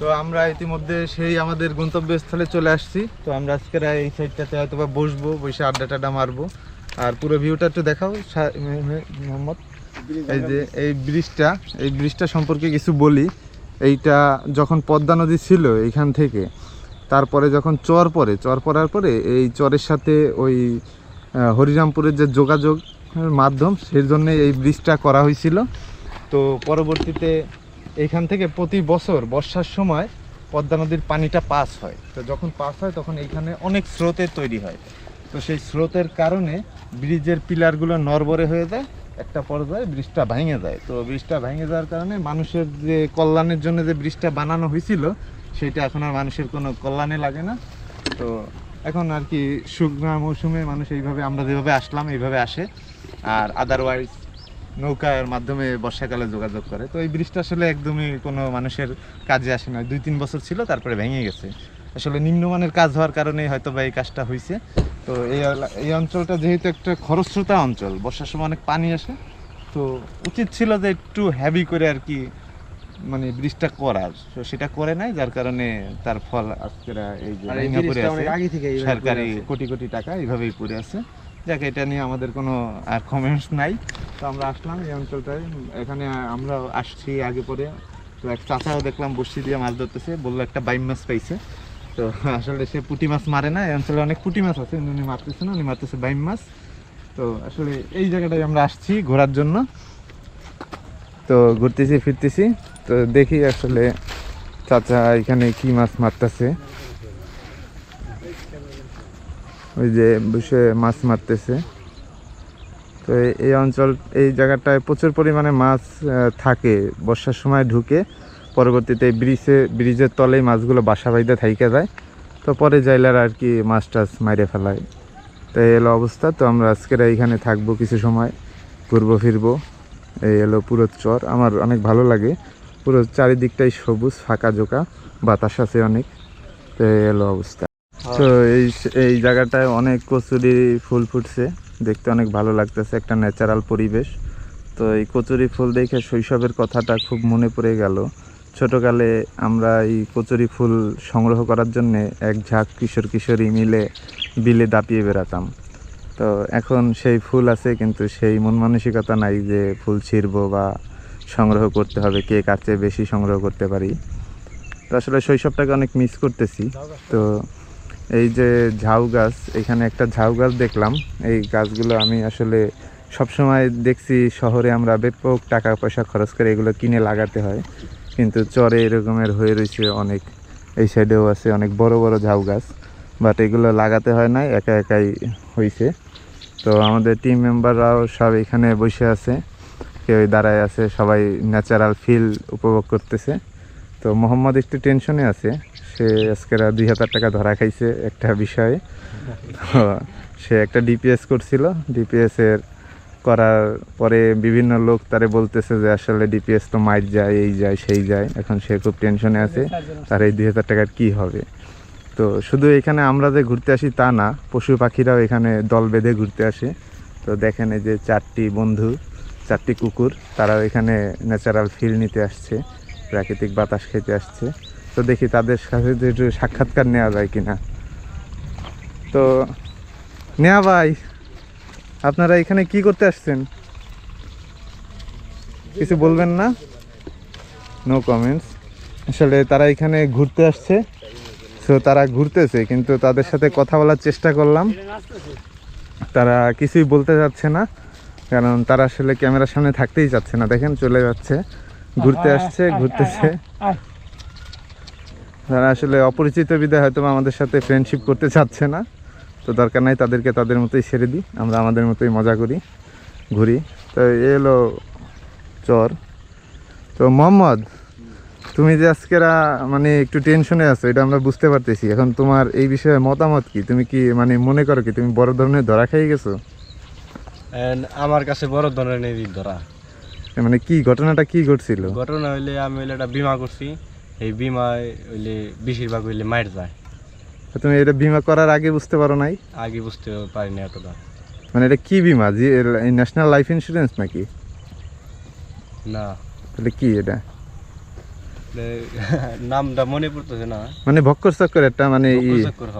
তো আমরা ইতিমধ্যে সেই আমাদের গন্তব্যস্থলে চলে আসছি। তো আমরা আজকের এই সাইডটাতে হয়তো বা বসবো, বসে আড্ডা টাড্ডা মারবো। আর পুরো ভিউটা একটু দেখাও মোহাম্মদ। এই যে এই ব্রিজটা এই ব্রিজটা সম্পর্কে কিছু বলি। এইটা যখন পদ্মা নদী ছিল এইখান থেকে, তারপরে যখন চর পড়ে, চর পড়ার পরে এই চরের সাথে ওই হরিরামপুরের যে যোগাযোগ মাধ্যম, সেই জন্য এই ব্রিজটা করা হয়েছিল। তো পরবর্তীতে এইখান থেকে প্রতি বছর বর্ষার সময় পদ্মা নদীর পানিটা পাস হয়। তো যখন পাস হয় তখন এইখানে অনেক স্রোতের তৈরি হয়। তো সেই স্রোতের কারণে ব্রিজের পিলারগুলো নরবরে হয়ে যায়, একটা পর্যায়ে ব্রিজটা ভেঙে যায়। তো ব্রিজটা ভেঙে যাওয়ার কারণে মানুষের যে কল্যাণের জন্য যে ব্রিজটা বানানো হয়েছিল, সেটা এখন আর মানুষের কোনো কল্যাণে লাগে না। তো এখন আর কি শুকনা মৌসুমে মানুষ এইভাবে, আমরা যেভাবে আসলাম, এইভাবে আসে। আর আদারওয়াইজ নৌকার মাধ্যমে বর্ষাকালে যোগাযোগ করে। তো এই ব্রিজটা আসলে একদমই কোনো মানুষের কাজে আসে না। দুই তিন বছর ছিল তারপরে ভেঙে গেছে। আসলে নিম্নমানের কাজ হওয়ার কারণে হয়তো বা এই কাজটা হয়েছে তো এই এই অঞ্চলটা যেহেতু একটা খরস্রোতা অঞ্চল বর্ষার সময় অনেক পানি আসে। তো উচিত ছিল যে একটু হ্যাভি করে আর কি মানে ব্রিজটা করার। তো সেটা করে নাই যার কারণে তার ফল আজকেরা এই যে পড়ে আছে। সরকারি কোটি কোটি টাকা এইভাবেই পড়ে আছে। যাক এটা নিয়ে আমাদের কোনো আর কমেন্টস নাই। তো আমরা আসলাম এই অঞ্চলটায়। এখানে আমরা আসছি আগে পরে। তো এক চাচাও দেখলাম বসি দিয়ে মাছ ধরতেছে, বলল একটা বাইম মাছ পাইছে। তো আসলে সে পুঁটি মাছ মারে না, এই অঞ্চলে অনেক পুঁটি মাছ আছে, উনি মারতেছে না, উনি মারতেছে বাইম মাছ। তো আসলে এই জায়গাটায় আমরা আসছি ঘোরার জন্য। তো ঘুরতেছি, ফিরতেছি। তো দেখি আসলে চাচা এখানে কি মাছ মারতেছে। ওই যে বসে মাছ মারতেছে। তো এই- অঞ্চল এই জায়গাটায় প্রচুর পরিমাণে মাছ থাকে। বর্ষার সময় ঢুকে পরবর্তীতে ব্রিজে ব্রিজের তলেই মাছগুলো বাসা বাড়িতে থাইকে যায়। তো পরে জাইলার আর কি মাছ টাছ মাইরে ফেলায়। তো এই এলো অবস্থা। তো আমরা আজকের এইখানে থাকব কিছু সময় ঘুরবো ফিরবো। এই এলো পুরো চর। আমার অনেক ভালো লাগে। পুরো চারিদিকটাই সবুজ ফাঁকা জোকা। বাতাস আছে অনেক। তো এই এলো অবস্থা। তো এই এই জায়গাটায় অনেক কচুরি ফুল ফুটছে। দেখতে অনেক ভালো লাগতেছে, একটা ন্যাচারাল পরিবেশ। তো এই কচুরি ফুল দেখে শৈশবের কথাটা খুব মনে পড়ে গেল। ছোটকালে আমরা এই কচুরি ফুল সংগ্রহ করার জন্য এক ঝাঁক কিশোর কিশোরী মিলে বিলে দাপিয়ে বেড়াতাম। তো এখন সেই ফুল আছে, কিন্তু সেই মন মানসিকতা নাই যে ফুল ছিঁড়বো বা সংগ্রহ করতে হবে, কে কার চেয়ে বেশি সংগ্রহ করতে পারি। তো আসলে শৈশবটাকে অনেক মিস করতেছি। তো এই যে ঝাউ গাছ, এখানে একটা ঝাউ গাছ দেখলাম। এই গাছগুলো আমি আসলে সবসময় দেখছি শহরে আমরা ব্যাপক টাকা পয়সা খরচ করে এগুলো কিনে লাগাতে হয়। কিন্তু চরে এরকমের হয়ে রয়েছে অনেক। এই সাইডেও আছে অনেক বড় বড় ঝাউ গাছ বাট এগুলো লাগাতে হয় না একা একাই হয়েছে তো আমাদের টিম মেম্বাররাও সব এখানে বসে আছে। কেউ দাঁড়ায় আছে, সবাই ন্যাচারাল ফিল উপভোগ করতেছে। তো মোহাম্মদ একটু টেনশনে আছে। সে আজকের দুই হাজার টাকা ধরা খাইছে একটা বিষয়ে। সে একটা ডিপিএস করছিল। ডিপিএস এর করার পরে বিভিন্ন লোক তারে বলতেছে যে, আসলে ডিপিএস তো মাইট যায়, এই যায়, সেই যায়। এখন সে খুব টেনশনে আছে, তার এই দুই হাজার টাকার কী হবে? তো শুধু এখানে আমরা যে ঘুরতে আসি তা না, পশু পাখিরাও এখানে দল বেঁধে ঘুরতে আসে। তো দেখেন এই যে চারটি বন্ধু, চারটি কুকুর, তারাও এখানে ন্যাচারাল ফিল নিতে আসছে। প্রাকৃতিক বাতাস খেতে আসছে। তো দেখি তাদের সাথে একটু সাক্ষাৎকার নেওয়া যায় কিনা। তো, নেয়া ভাই, আপনারা এখানে কি করতে আসছেন? কিছু বলবেন না? নো কমেন্টস আসলে তারা এখানে ঘুরতে আসছে। সো তারা ঘুরতেছে, কিন্তু তাদের সাথে কথা বলার চেষ্টা করলাম। তারা কিছুই বলতে যাচ্ছে না, কারণ তারা আসলে ক্যামেরার সামনে থাকতেই যাচ্ছে না। দেখেন, চলে যাচ্ছে। ঘুরতে আসছে ঘুরতেছে। তারা আসলে অপরিচিত বিদায় হয়তো বা আমাদের সাথে ফ্রেন্ডশিপ করতে চাচ্ছে না তো দরকার নাই তাদেরকে তাদের মতোই ছেড়ে দিই আমরা আমাদের মতোই মজা করি ঘুরি। তো এ হলো চর। তো মোহাম্মদ তুমি যে আজকেরা মানে একটু টেনশনে আছো এটা আমরা বুঝতে পারতেছি। এখন তোমার এই বিষয়ে মতামত কি? তুমি কি মানে মনে করো কি তুমি বড় ধরনের ধরা খেয়ে গেছো? আমার কাছে বড় ধরনের ধরা। মানে কি ঘটনাটা কি ঘটছিল? ঘটনা হইলে আমি হইলে একটা বিমা করছি। এই বিমা হইলে বেশিরভাগ হইলে মাইর যায়। তুমি এটা বিমা করার আগে বুঝতে পারো নাই? আগে বুঝতে পারি না এতটা। মানে এটা কি বিমা? জি ন্যাশনাল লাইফ ইন্স্যুরেন্স নাকি? না। তাহলে কি এটা? নামটা মনে পড়তেছে না। মানে ভক্কর চক্কর একটা মানে ই চক্কর হ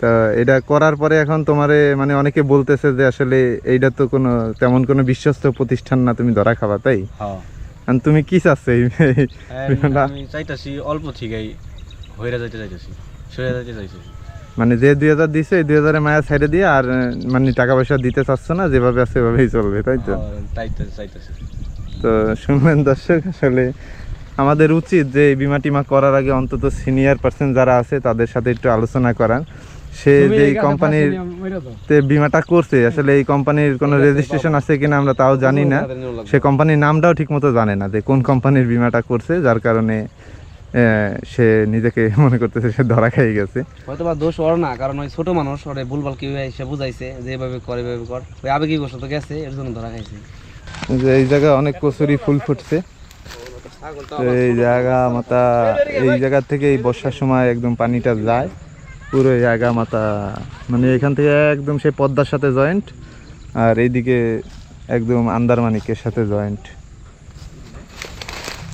তা এটা করার পরে এখন তোমারে মানে অনেকে বলতেছে যে আসলে এইটা তো কোনো তেমন কোনো বিশ্বস্ত প্রতিষ্ঠান না তুমি ধরা খাবা তাই? হ্যাঁ। আর তুমি কি চাচ্ছ এই আমি চাইতাছি অল্প ঠিকই হইরা যাইতে চাইতাছি সরে যাইতে চাইতাছি মানে যে দুই হাজার দিছে এই দুই হাজারে মায়া সাইডে দিয়ে আর মানে টাকা পয়সা দিতে চাচ্ছ না যেভাবে আছে সেভাবেই চলবে তাই তো? হ্যাঁ, চাইতে- চাইতাছি। তো শুনলেন দর্শক আসলে আমাদের উচিত যে বিমা টিমা করার আগে অন্তত সিনিয়র পার্সন যারা আছে তাদের সাথে একটু আলোচনা করার। সে যে কোম্পানির তে বিমাটা করছে আসলে এই কোম্পানির কোনো রেজিস্ট্রেশন আছে কিনা আমরা তাও জানি না। সে কোম্পানির নামটাও ঠিকমতো জানে না যে কোন কোম্পানির বিমাটা করছে যার কারণে সে নিজেকে মনে করতেছে সে ধরা খেয়ে গেছে। হয়তো বা দোষ ওর না কারণ ওই ছোট মানুষ ওরে ভুলভাল কেউ এসে বুঝাইছে যে এভাবে কর এভাবে কর। ওই আবেগী বসত গেছে এর জন্য ধরা খাইছে। যে এই জায়গায় অনেক কচুরি ফুল ফুটছে। তো এই জায়গা মাতা এই জায়গা থেকে এই বর্ষার সময় একদম পানিটা যায়। পুরো এই জায়গা মাতা মানে এখান থেকে একদম সেই পদ্মার সাথে জয়েন্ট আর এইদিকে একদম আন্দারমানিকের সাথে জয়েন্ট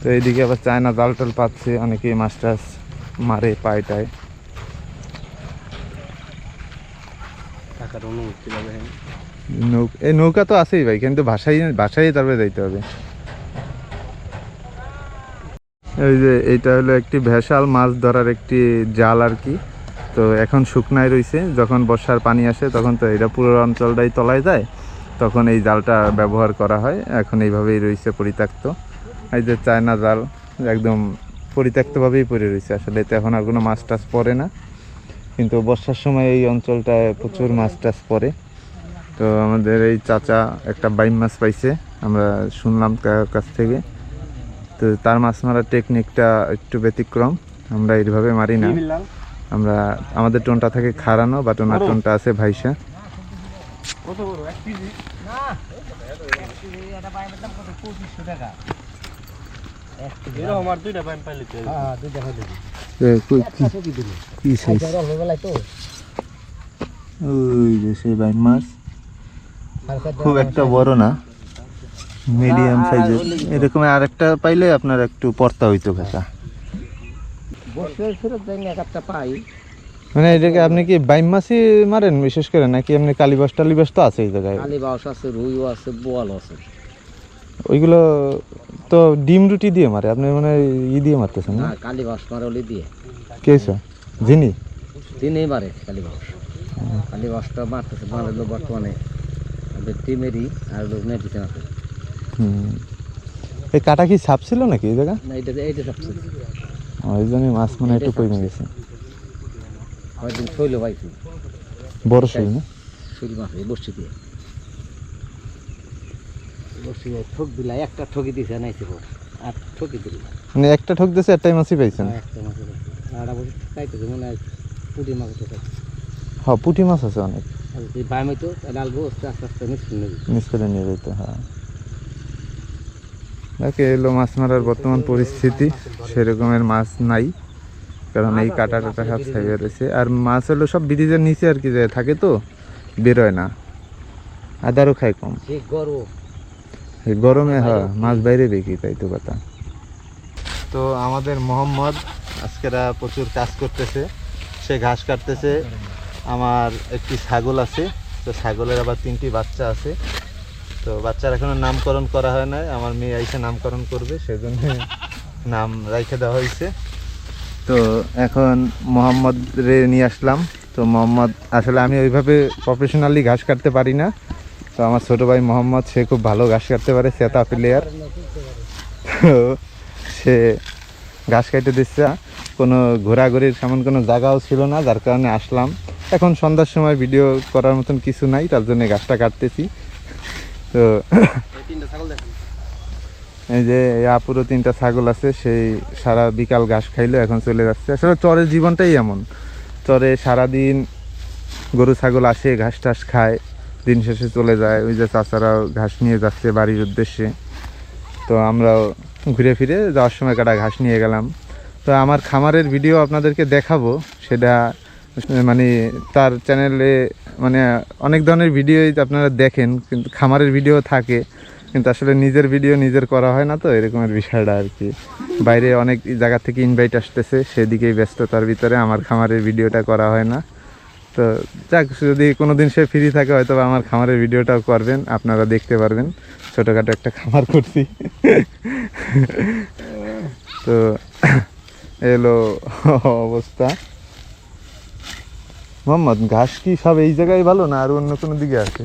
তো এইদিকে আবার চায়না জাল টাল পাচ্ছে অনেকেই মাছ টাছ মারে পায় টায় টাকার অনুমতি লাগে নৌকা এই নৌকা তো আছেই ভাই কিন্তু ভাষাই ভাষাই তারপরে যাইতে হবে। এই যে এইটা হলো একটি ভেসাল মাছ ধরার একটি জাল আর কি। তো এখন শুকনায় রইছে, যখন বর্ষার পানি আসে তখন তো এটা পুরো অঞ্চলটাই তলায় যায়, তখন এই জালটা ব্যবহার করা হয়, এখন এইভাবেই রয়েছে পরিত্যক্ত। এই যে চায়না জাল একদম পরিত্যক্তভাবেই পড়ে রয়েছে আসলে এতে এখন আর কোনো মাছ টাছ পড়ে না, কিন্তু বর্ষার সময় এই অঞ্চলটায় প্রচুর মাছ টাছ পড়ে। তো আমাদের এই চাচা একটা বাইম মাছ পাইছে, আমরা শুনলাম কাছ থেকে। তো তার মাছ মারার টেকনিকটা একটু ব্যতিক্রম, আমরা এইভাবে মারি না। আমরা আমাদের টোনটা থাকে খাড়ানো বা টোনার টোনটা আছে ভাইসা। এরকম আর কি- কি সাইজ ওই যে সেই মাছ। খুব একটা বড় না। মিডিয়াম সাইজের এরকম আরেকটা পাইলে আপনার একটু পর্তা হইতো কাঁচা বসে ফেরত যাই না একটা পাই। মানে এটাকে আপনি কি বাইম মাছই মারেন বিশেষ করে নাকি এমনি কালীবাস টালিবাস তো আছে এই জায়গায় কালী বাউস আছে রুইও আছে বোয়াল আছে। ওইগুলো তো ডিম রুটি দিয়ে মারে আপনি মানে ই দিয়ে মারতেছেন না? না কালী বাউস মারে ওলি দিয়ে। কে জিনি দিনেই মারে কালী বাউস কালী বাউসটা মারতেছে মারলো বর্তমানে টিমেরই আর মেডিসিন আছে। হুম। এই কাটা কি সাপ ছিল নাকি এই জায়গা না এইটা এইটা সবচেয়ে ওই জন্য মাছ মানে একটু কমে গেছে কয়েকদিন শৈল বড় শৈল না? শৈল মাছ এই বসছি দিয়ে। বসছি দিয়ে ঠক দিলা একটা ঠকি দিছে নাইছে আর ঠকি দিল মানে একটা ঠক দিয়েছে একটাই মাছই পাইছেন? একটা আর চাইতেছে মনে হয় পুটি মাছ তো হ্যাঁ পুঁটি মাছ আছে অনেক। আর যদি বাম আস্তে আস্তে আস্তে মিক্স করে নেবি মিস করে নিয়ে যেত হ্যাঁ। দেখে এলো মাছ মারার বর্তমান পরিস্থিতি সেরকমের মাছ নাই কারণ এই কাটা টাটা সব ছাইয়ে রয়েছে। আর মাছ হলো সব ব্রিজের নিচে আর কি যে থাকে তো বেরোয় না। আদারও খায় কম। গরমে। হ্যাঁ মাছ বাইরে বিক্রি তাই তো কথা। তো আমাদের মোহাম্মদ আজকেরা প্রচুর কাজ করতেছে সে ঘাস কাটতেছে আমার একটি ছাগল আছে তো ছাগলের আবার তিনটি বাচ্চা আছে। তো বাচ্চার এখনও নামকরণ করা হয় নাই। আমার মেয়ে আইসে নামকরণ করবে, সেজন্য নাম রাইখে দেওয়া হয়েছে তো এখন মোহাম্মদ রে নিয়ে আসলাম। তো মোহাম্মদ, আসলে আমি ওইভাবে প্রফেশনালি ঘাস কাটতে পারি না। তো আমার ছোট ভাই মোহাম্মদ, সে খুব ভালো ঘাস কাটতে পারে সেতা প্লেয়ার তো সে ঘাস কাটতে দিচ্ছে কোনো ঘোরাঘুরির সেমন কোনো জায়গাও ছিল না, যার কারণে আসলাম। এখন সন্ধ্যার সময় ভিডিও করার মতন কিছু নাই, তার জন্য ঘাসটা কাটতেছি। তো এই যে আপুরও তিনটা ছাগল আছে, সেই সারা বিকাল ঘাস খাইলো, এখন চলে যাচ্ছে। আসলে চরের জীবনটাই এমন। চরে সারাদিন গরু ছাগল আসে, ঘাস টাস খায়, দিন শেষে চলে যায়। ওই যে চাচারাও ঘাস নিয়ে যাচ্ছে বাড়ির উদ্দেশ্যে। তো আমরাও ঘুরে ফিরে যাওয়ার সময় কাটা ঘাস নিয়ে গেলাম। তো আমার খামারের ভিডিও আপনাদেরকে দেখাবো। সেটা মানে তার চ্যানেলে মানে অনেক ধরনের ভিডিওই আপনারা দেখেন, কিন্তু খামারের ভিডিও থাকে, কিন্তু আসলে নিজের ভিডিও নিজের করা হয় না তো, এরকমের বিষয়টা আর কি। বাইরে অনেক জায়গা থেকে ইনভাইট আসতেছে, সেদিকেই ব্যস্ততার ভিতরে আমার খামারের ভিডিওটা করা হয় না। তো যাক, যদি কোনো দিন সে ফ্রি থাকে হয়তো আমার খামারের ভিডিওটাও করবেন, আপনারা দেখতে পারবেন, ছোটোখাটো একটা খামার করছি। তো, এলো অবস্থা। মোহাম্মদ ঘাস কি সব এই জায়গায় ভালো না আর অন্য কোনো দিকে আছে?